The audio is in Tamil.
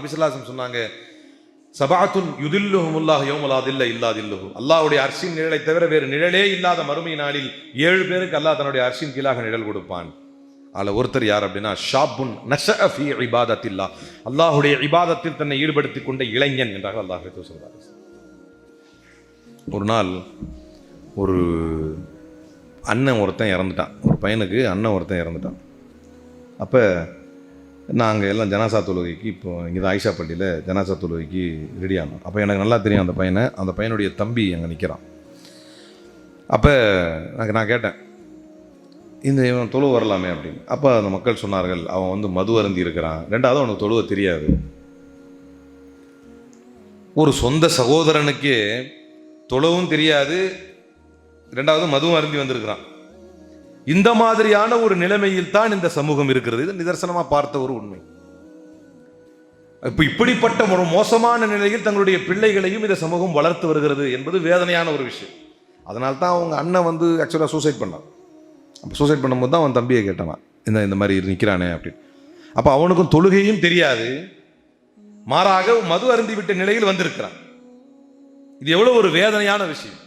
அபிசல்லாசம் சொன்னாங்க சபாத்துன் யுதில்லுஹுமுல்லாஹ் யௌமலாதில்ல இல்லாதில்லுஹு அல்லாவுடைய அர்ஷின் நிழலை தவிர வேறு நிழலே இல்லாத மறுமை நாளில் ஏழு பேருக்கு அல்லாஹ் தன்னுடைய அர்ஷின் கீழாக நிழல் கொடுப்பான். அதில் ஒருத்தர் யார் அப்படின்னா ஷாபுன் நஷஅ ஃபீ இபாதத்தில்லா. அல்லாஹுடைய இபாதத்தில் தன்னை ஈடுபடுத்திக் கொண்ட இளைஞன் என்றாக அல்லாஹ் சொல்றார் ஒரு நாள் ஒரு அண்ணன் ஒருத்தன் இறந்துட்டான். ஒரு பையனுக்கு அண்ணன் ஒருத்தன் இறந்துட்டான். அப்போ நாங்கள் எல்லாம் ஜனாசா தொழுகைக்கு இப்போ இங்கே தான் ஆயிஷா ஜனாசா தொழுகைக்கு ரெடி ஆனோம். அப்போ எனக்கு நல்லா தெரியும் அந்த பையனை. அந்த பையனுடைய தம்பி அங்கே நிற்கிறான் அப்போ எனக்கு நான் கேட்டேன் இந்த இவன் தொழு வரலாமே அப்படின்னு. அப்போ அந்த மக்கள் சொன்னார்கள் அவன் வந்து மது அருந்தி இருக்கிறான். ரெண்டாவது அவனுக்கு தொழுவ தெரியாது. ஒரு சொந்த சகோதரனுக்கே தொழவும் தெரியாது. ரெண்டாவது மதுவும் அருந்தி வந்திருக்கிறான். இந்த மாதிரியான ஒரு நிலைமையில் தான் இந்த சமூகம் இருக்கிறது. இது நிதர்சனமாக பார்த்த ஒரு உண்மை. இப்போ இப்படிப்பட்ட ஒரு மோசமான நிலையில் தங்களுடைய பிள்ளைகளையும் இந்த சமூகம் வளர்த்து வருகிறது என்பது வேதனையான ஒரு விஷயம். அதனால தான் அவங்க அண்ணன் வந்து ஆக்சுவலாக சூசைட் பண்ணான். அப்போ சூசைட் பண்ணும்போது தான் அவன் தம்பியை கேட்டான் இந்த இந்த மாதிரி நிற்கிறானே அப்படின்னு. அப்போ அவனுக்கும் தொழுகையும் தெரியாது. மாறாக மது அருந்தி விட்ட நிலையில் வந்திருக்கிறான். இது எவ்வளோ ஒரு வேதனையான விஷயம்.